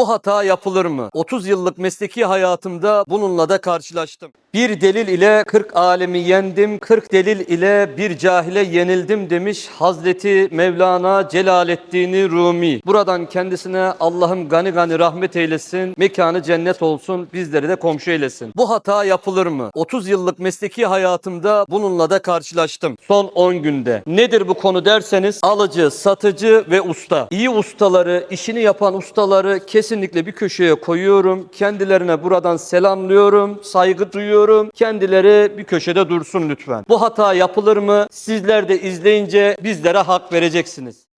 Bu hata yapılır mı? 30 yıllık mesleki hayatımda bununla da karşılaştım. Bir delil ile 40 alemi yendim, 40 delil ile bir cahile yenildim demiş Hazreti Mevlana Celaleddin Rumi. Buradan kendisine Allah'ım gani gani rahmet eylesin, mekanı cennet olsun, bizleri de komşu eylesin. Bu hata yapılır mı? 30 yıllık mesleki hayatımda bununla da karşılaştım. Son 10 günde. Nedir bu konu derseniz alıcı, satıcı ve usta. İyi ustaları, işini yapan ustaları kesinlikle bir köşeye koyuyorum. Kendilerine buradan selamlıyorum, saygı duyuyorum. Kendileri bir köşede dursun lütfen. Bu hata yapılır mı? Sizler de izleyince bizlere hak vereceksiniz.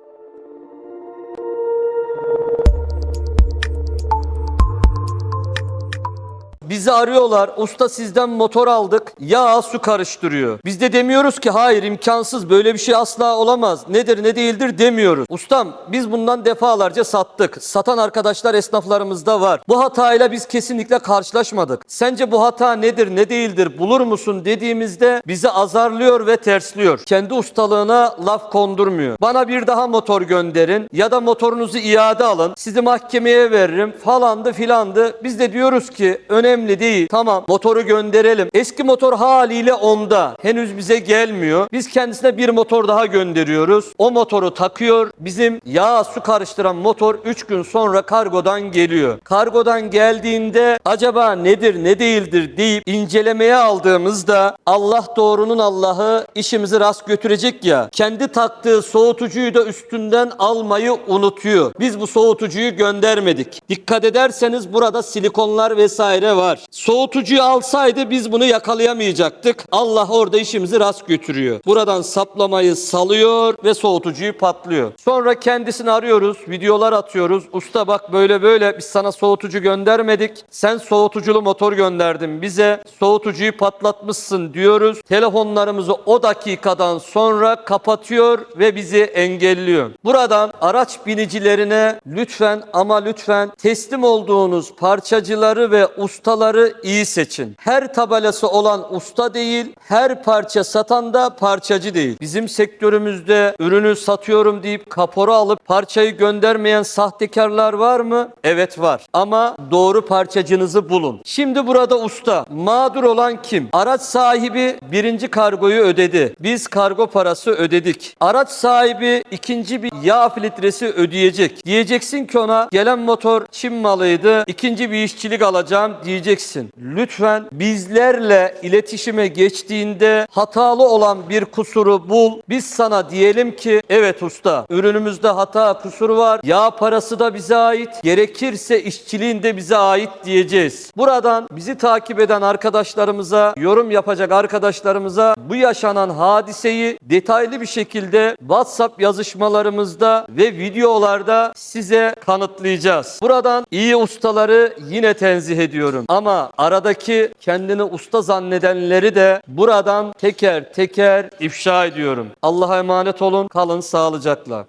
Bizi arıyorlar. Usta sizden motor aldık. Yağ su karıştırıyor. Biz de demiyoruz ki hayır imkansız böyle bir şey asla olamaz. Nedir ne değildir demiyoruz. Ustam biz bundan defalarca sattık. Satan arkadaşlar esnaflarımızda var. Bu hatayla biz kesinlikle karşılaşmadık. Sence bu hata nedir ne değildir bulur musun dediğimizde bizi azarlıyor ve tersliyor. Kendi ustalığına laf kondurmuyor. Bana bir daha motor gönderin ya da motorunuzu iade alın. Sizi mahkemeye veririm falandı filandı. Biz de diyoruz ki önemli değil. Tamam motoru gönderelim. Eski motor haliyle onda. Henüz bize gelmiyor. Biz kendisine bir motor daha gönderiyoruz. O motoru takıyor. Bizim yağ su karıştıran motor 3 gün sonra kargodan geliyor. Kargodan geldiğinde acaba nedir ne değildir deyip incelemeye aldığımızda Allah doğrunun Allah'ı işimizi rast götürecek ya. Kendi taktığı soğutucuyu da üstünden almayı unutuyor. Biz bu soğutucuyu göndermedik. Dikkat ederseniz burada silikonlar vesaire var. Soğutucuyu alsaydı biz bunu yakalayamayacaktık. Allah orada işimizi rast götürüyor. Buradan saplamayı salıyor ve soğutucuyu patlıyor. Sonra kendisini arıyoruz, videolar atıyoruz. Usta bak böyle böyle biz sana soğutucu göndermedik. Sen soğutuculu motor gönderdin bize. Soğutucuyu patlatmışsın diyoruz. Telefonlarımızı o dakikadan sonra kapatıyor ve bizi engelliyor. Buradan araç binicilerine lütfen ama lütfen teslim olduğunuz parçacıları ve ustaları iyi seçin. Her tabelası olan usta değil, her parça satan da parçacı değil. Bizim sektörümüzde ürünü satıyorum deyip kapora alıp parçayı göndermeyen sahtekarlar var mı? Evet var. Ama doğru parçacınızı bulun. Şimdi burada usta. Mağdur olan kim? Araç sahibi birinci kargoyu ödedi. Biz kargo parası ödedik. Araç sahibi ikinci bir yağ filtresi ödeyecek. Diyeceksin ki ona gelen motor Çin malıydı. İkinci bir işçilik alacağım diyeceksin. Lütfen bizlerle iletişime geçtiğinde hatalı olan bir kusuru bul. Biz sana diyelim ki evet usta ürünümüzde hata kusuru var. Yağ parası da bize ait. Gerekirse işçiliğin de bize ait diyeceğiz. Buradan bizi takip eden arkadaşlarımıza, yorum yapacak arkadaşlarımıza bu yaşanan hadiseyi detaylı bir şekilde WhatsApp yazışmalarımızda ve videolarda size kanıtlayacağız. Buradan iyi ustaları yine tenzih ediyorum. Ama aradaki kendini usta zannedenleri de buradan teker teker ifşa ediyorum. Allah'a emanet olun. Kalın sağlıcakla.